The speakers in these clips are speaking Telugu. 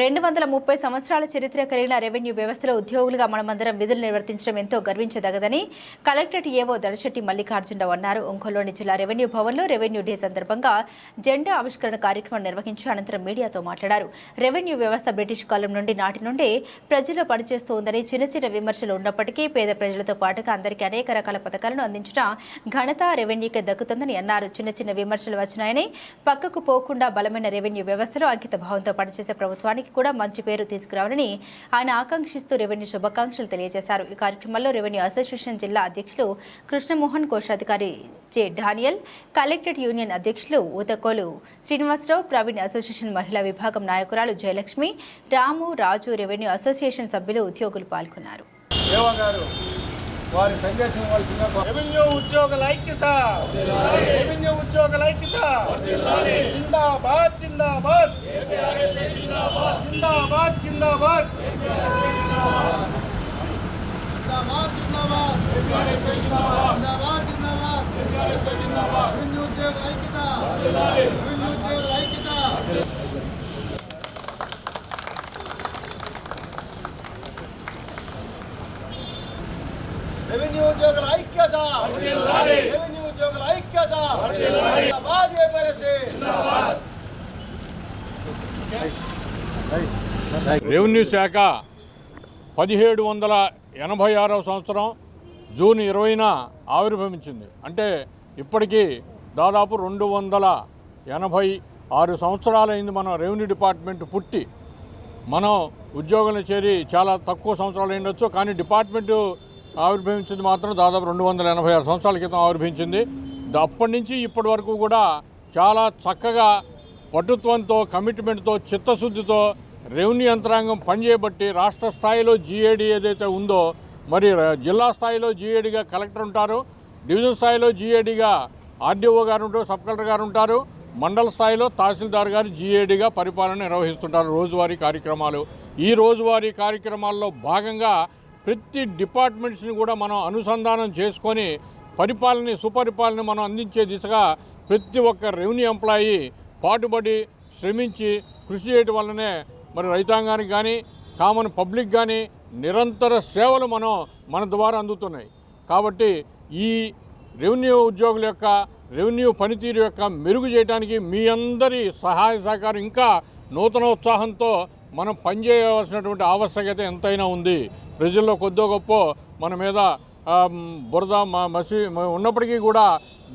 రెండు వందల ముప్పై సంవత్సరాల చరిత్ర కలిగిన రెవెన్యూ వ్యవస్థలో ఉద్యోగులుగా మనమందరం విధులు నిర్వర్తించడం ఎంతో గర్వించదగదని కలెక్టరేట్ ఏవో దడశెట్టి మల్లికార్జునరావు అన్నారు. ఒంగోలులోని జిల్లా రెవెన్యూ భవన్లో రెవెన్యూ డే సందర్భంగా జెండా ఆవిష్కరణ కార్యక్రమం నిర్వహించి అనంతరం మీడియాతో మాట్లాడారు. రెవెన్యూ వ్యవస్థ బ్రిటిష్ కాలం నుండి నాటి నుండి ప్రజల్లో పనిచేస్తూ ఉందని చిన్న చిన్న విమర్శలు ఉన్నప్పటికీ పేద ప్రజలతో పాటుగా అందరికీ అనేక రకాల పథకాలను అందించడం ఘనత రెవెన్యూకే దక్కుతుందని అన్నారు. చిన్న చిన్న విమర్శలు వచ్చినాయని పక్కకు పోకుండా బలమైన రెవెన్యూ వ్యవస్థలో అంకిత భావంతో పనిచేసే ప్రభుత్వానికి కూడా మంచి పేరు తీసుకురావాలని ఆయన ఆకాంక్షిస్తూ రెవెన్యూ శుభాకాంక్షలు తెలియజేశారు. ఈ కార్యక్రమంలో రెవెన్యూ అసోసియేషన్ జిల్లా అధ్యక్షులు కృష్ణమోహన్ కోశాధికారి జె డానియల్ కలెక్టరేట్ యూనియన్ అధ్యక్షులు ఊతకోలు శ్రీనివాసరావు ప్రవీణ్ అసోసియేషన్ మహిళా విభాగం నాయకురాలు జయలక్ష్మి రాము రాజు రెవెన్యూ అసోసియేషన్ సభ్యులు ఉద్యోగులు పాల్గొన్నారు. దేవా గారు వారి సందేశం రెవెన్యూ ఉద్యోగుల ఐక్యత! ఐక్యత జిందాబాద్ జిందాబాద్ రెవెన్యూ ఉద్యోగుల ఐక్యత రెవెన్యూ ఉద్యోగుల ఐక్యత రెవెన్యూ శాఖ పదిహేడు వందల ఎనభై ఆరవ సంవత్సరం జూన్ ఇరవైన ఆవిర్భవించింది. అంటే ఇప్పటికీ దాదాపు రెండు వందల ఎనభై ఆరు సంవత్సరాలైంది మన రెవెన్యూ డిపార్ట్మెంట్ పుట్టి. మనం ఉద్యోగంలో చేరి చాలా తక్కువ సంవత్సరాలు ఉండొచ్చు కానీ డిపార్ట్మెంట్ ఆవిర్భవించింది మాత్రం దాదాపు రెండు వందల ఎనభై ఆరు సంవత్సరాల క్రితం ఆవిర్భవించింది. అప్పటి నుంచి ఇప్పటి వరకు కూడా చాలా చక్కగా పటుత్వంతో కమిట్మెంట్తో చిత్తశుద్ధితో రెవెన్యూ యంత్రాంగం పనిచేయబట్టి రాష్ట్ర స్థాయిలో జీఏడీ ఏదైతే ఉందో మరి జిల్లా స్థాయిలో జీఏడీగా కలెక్టర్ ఉంటారు డివిజన్ స్థాయిలో జీఏడీగా ఆర్డీఓ గారు ఉంటారు సబ్ కలెక్టర్ గారు ఉంటారు మండల స్థాయిలో తహసీల్దార్ గారు జీఏడీగా పరిపాలన నిర్వహిస్తుంటారు రోజువారీ కార్యక్రమాలు. ఈ రోజువారీ కార్యక్రమాల్లో భాగంగా ప్రతి డిపార్ట్మెంట్స్ని కూడా మనం అనుసంధానం చేసుకొని పరిపాలన సుపరిపాలన మనం అందించే దిశగా ప్రతి ఒక్క రెవెన్యూ ఎంప్లాయీ పాటుపడి శ్రమించి కృషి చేయటం వల్లనే మరి రైతాంగానికి కానీ కామన్ పబ్లిక్ కానీ నిరంతర సేవలు మనం మన ద్వారా అందుతున్నాయి. కాబట్టి ఈ రెవెన్యూ ఉద్యోగుల యొక్క రెవెన్యూ పనితీరు యొక్క మెరుగు చేయడానికి మీ అందరి సహాయ సహకారం ఇంకా నూతన ఉత్సాహంతో మనం పనిచేయవలసినటువంటి ఆవశ్యకత ఎంతైనా ఉంది. ప్రజల్లో కొద్దో గొప్ప మన మీద బురద మసి ఉన్నప్పటికీ కూడా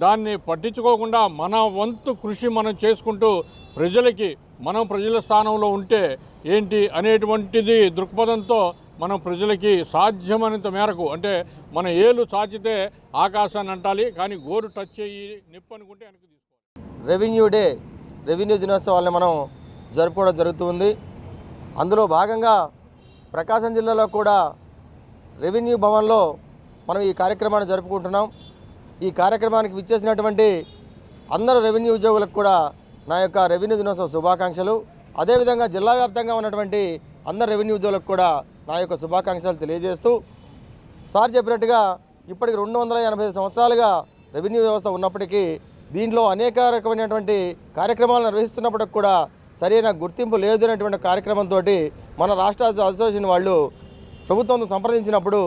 దాన్ని పట్టించుకోకుండా మన వంతు కృషి మనం చేసుకుంటూ ప్రజలకి మనం ప్రజల స్థానంలో ఉంటే ఏంటి అనేటువంటిది దృక్పథంతో మనం ప్రజలకి సాధ్యమైనంత మేరకు అంటే మన ఏలు చాచితే ఆకాశాన్ని అంటాలి కానీ గోరు టచ్ అయ్యి నిప్పు అనుకుంటే వెనక్కి తీసుకోవాలి. రెవెన్యూ డే రెవెన్యూ దినోత్సవాలను మనం జరుపుకోవడం జరుగుతుంది. అందులో భాగంగా ప్రకాశం జిల్లాలో కూడా రెవెన్యూ భవన్లో మనం ఈ కార్యక్రమాన్ని జరుపుకుంటున్నాం. ఈ కార్యక్రమానికి విచ్చేసినటువంటి అందరు రెవెన్యూ ఉద్యోగులకు కూడా నా యొక్క రెవెన్యూ దినోత్సవ శుభాకాంక్షలు. అదేవిధంగా జిల్లా వ్యాప్తంగా ఉన్నటువంటి అందరు రెవెన్యూ ఉద్యోగులకు కూడా నా యొక్క శుభాకాంక్షలు తెలియజేస్తూ సార్ చెప్పినట్టుగా ఇప్పటికి రెండు వందల ఎనభై సంవత్సరాలుగా రెవెన్యూ వ్యవస్థ ఉన్నప్పటికీ దీంట్లో అనేక రకమైనటువంటి కార్యక్రమాలు నిర్వహిస్తున్నప్పటికి కూడా సరైన గుర్తింపు లేదు అనేటువంటి కార్యక్రమంతో మన రాష్ట్ర అసోసియేషన్ వాళ్ళు ప్రభుత్వంతో సంప్రదించినప్పుడు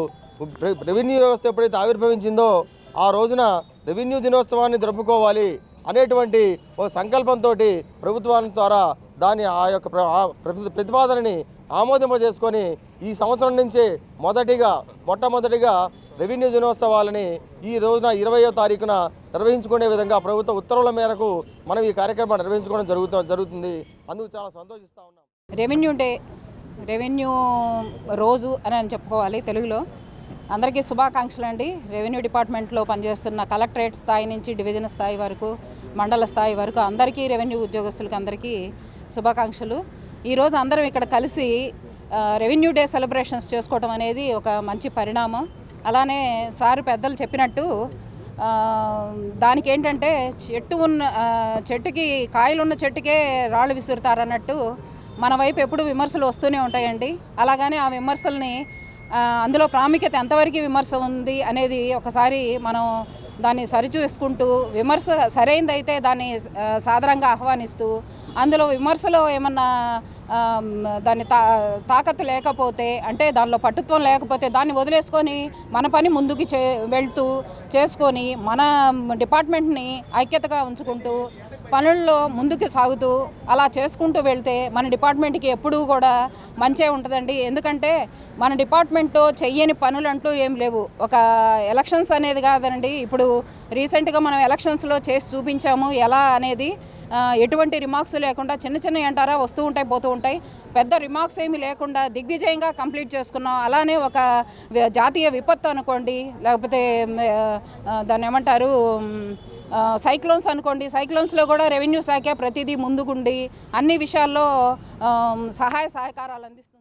రె- రెవెన్యూ వ్యవస్థ ఎప్పుడైతే ఆవిర్భవించిందో ఆ రోజున రెవెన్యూ దినోత్సవాన్ని జరుపుకోవాలి అనేటువంటి ఒక సంకల్పంతో ప్రభుత్వాన్ని ద్వారా దాని ఆ యొక్క ప్రతి- ప్రతిపాదనని ఆమోదింపజేసుకొని ఈ సంవత్సరం నుంచే మొదటిగా మొట్టమొదటిగా రెవెన్యూ దినోత్సవాలని ఈ రోజున ఇరవయో తారీఖున నిర్వహించుకునే విధంగా ప్రభుత్వ ఉత్తర్వుల మేరకు మనం ఈ కార్యక్రమాన్ని నిర్వహించుకోవడం జరుగుతూ జరుగుతుంది. అందుకు చాలా సంతోషిస్తూ ఉన్నాం. రెవెన్యూ డే రెవెన్యూ రోజు అని అని చెప్పుకోవాలి తెలుగులో. అందరికీ శుభాకాంక్షలు అండి. రెవెన్యూ డిపార్ట్మెంట్లో పనిచేస్తున్న కలెక్టరేట్ స్థాయి నుంచి డివిజన్ స్థాయి వరకు మండల స్థాయి వరకు అందరికీ రెవెన్యూ ఉద్యోగస్తులకి అందరికీ శుభాకాంక్షలు. ఈరోజు అందరం ఇక్కడ కలిసి రెవెన్యూ డే సెలబ్రేషన్స్ చేసుకోవడం అనేది ఒక మంచి పరిణామం. అలానే సార్ పెద్దలు చెప్పినట్టు దానికి ఏంటంటే చెట్టు ఉన్న చెట్టుకి కాయలు ఉన్న చెట్టుకే రాళ్ళు విసురుతారన్నట్టు మన వైపు ఎప్పుడు విమర్శలు వస్తూనే ఉంటాయండి. అలాగని ఆ విమర్శల్ని అందులో ప్రాముఖ్యత ఎంతవరకు విమర్శ ఉంది అనేది ఒకసారి మనం దాన్ని సరిచూసుకుంటూ విమర్శ సరైనదైతే దాన్ని సాధారణంగా ఆహ్వానిస్తూ అందులో విమర్శలో ఏమన్నా దాన్ని తా తాకత్తు లేకపోతే అంటే దానిలో పట్టుత్వం లేకపోతే దాన్ని వదిలేసుకొని మన పని ముందుకు చే వెళ్తూ చేసుకొని మన డిపార్ట్మెంట్ని ఐక్యతగా ఉంచుకుంటూ పనుల్లో ముందుకు సాగుతూ అలా చేసుకుంటూ వెళ్తే మన డిపార్ట్మెంట్కి ఎప్పుడూ కూడా మంచే ఉంటుందండి. ఎందుకంటే మన డిపార్ట్మెంట్లో చెయ్యని పనులు అంటూ ఏం లేవు. ఒక ఎలక్షన్స్ అనేది కాదండి. ఇప్పుడు రీసెంట్గా మనం ఎలక్షన్స్లో చేసి చూపించాము ఎలా అనేది ఎటువంటి రిమార్క్స్ లేకుండా చిన్న చిన్న అంటారా వస్తూ ఉంటాయి పోతూ ఉంటాయి. పెద్ద రిమార్క్స్ ఏమీ లేకుండా దిగ్విజయంగా కంప్లీట్ చేసుకున్నాం. అలానే ఒక జాతీయ విపత్తు అనుకోండి లేకపోతే దాన్ని ఏమంటారు సైక్లోన్స్ అనుకోండి సైక్లోన్స్లో కూడా రెవెన్యూ శాఖ ప్రతిదీ ముందుకుండి అన్ని విషయాల్లో సహాయ సహకారాలు అందిస్తుంది.